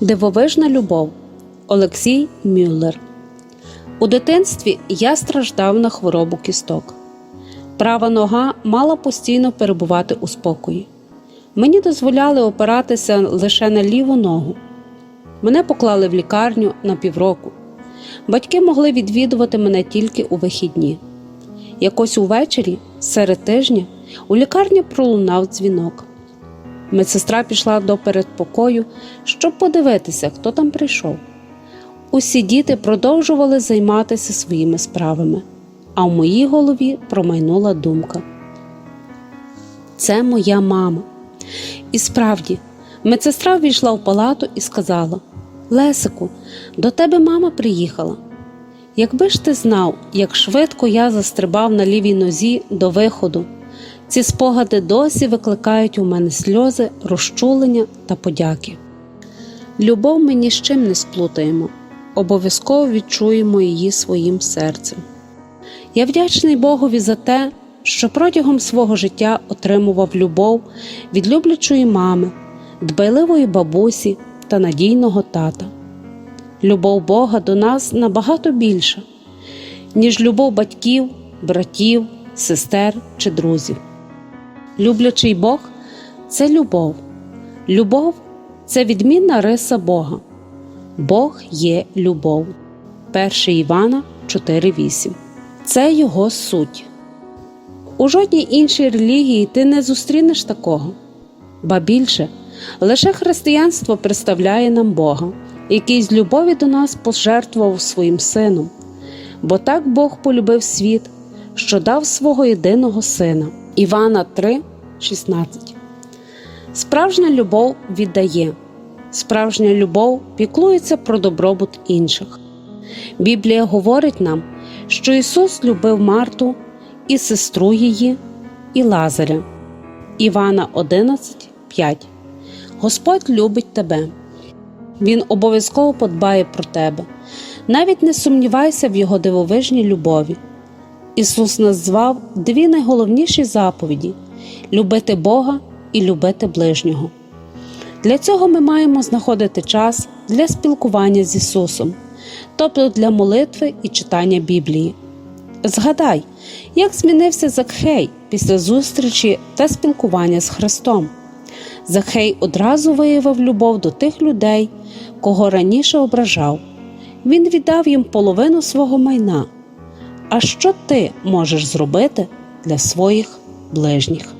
Дивовижна любов Олексій Мюллер. У дитинстві я страждав на хворобу кісток. Права нога мала постійно перебувати у спокої. Мені дозволяли опиратися лише на ліву ногу. Мене поклали в лікарню на півроку. Батьки могли відвідувати мене тільки у вихідні. Якось увечері, серед тижня, у лікарні пролунав дзвінок. Медсестра пішла до передпокою, щоб подивитися, хто там прийшов. Усі діти продовжували займатися своїми справами, а в моїй голові промайнула думка. Це моя мама. І справді, медсестра ввійшла в палату і сказала: Лесику, до тебе мама приїхала. Якби ж ти знав, як швидко я застрибав на лівій нозі до виходу, ці спогади досі викликають у мене сльози, розчулення та подяки. Любов ми ні з чим не сплутаємо, обов'язково відчуємо її своїм серцем. Я вдячний Богові за те, що протягом свого життя отримував любов від люблячої мами, дбайливої бабусі та надійного тата. Любов Бога до нас набагато більша, ніж любов батьків, братів, сестер чи друзів. Люблячий Бог це любов. Любов це відмінна риса Бога. Бог є любов. 1 Івана 4.8. Це його суть. У жодній іншій релігії ти не зустрінеш такого. Ба більше, лише християнство представляє нам Бога, який з любові до нас пожертвував своїм сином. Бо так Бог полюбив світ, що дав свого єдиного сина. Івана 3, 16. Справжня любов віддає, справжня любов піклується про добробут інших. Біблія говорить нам, що Ісус любив Марту і сестру її, і Лазаря. Івана 11, 5. Господь любить тебе. Він обов'язково подбає про тебе. Навіть не сумнівайся в Його дивовижній любові. Ісус назвав дві найголовніші заповіді любити Бога і любити ближнього. Для цього ми маємо знаходити час для спілкування з Ісусом, тобто для молитви і читання Біблії. Згадай, як змінився Закхей після зустрічі та спілкування з Христом. Захей одразу виявив любов до тих людей, кого раніше ображав. Він віддав їм половину свого майна. А що ти можеш зробити для своїх ближніх?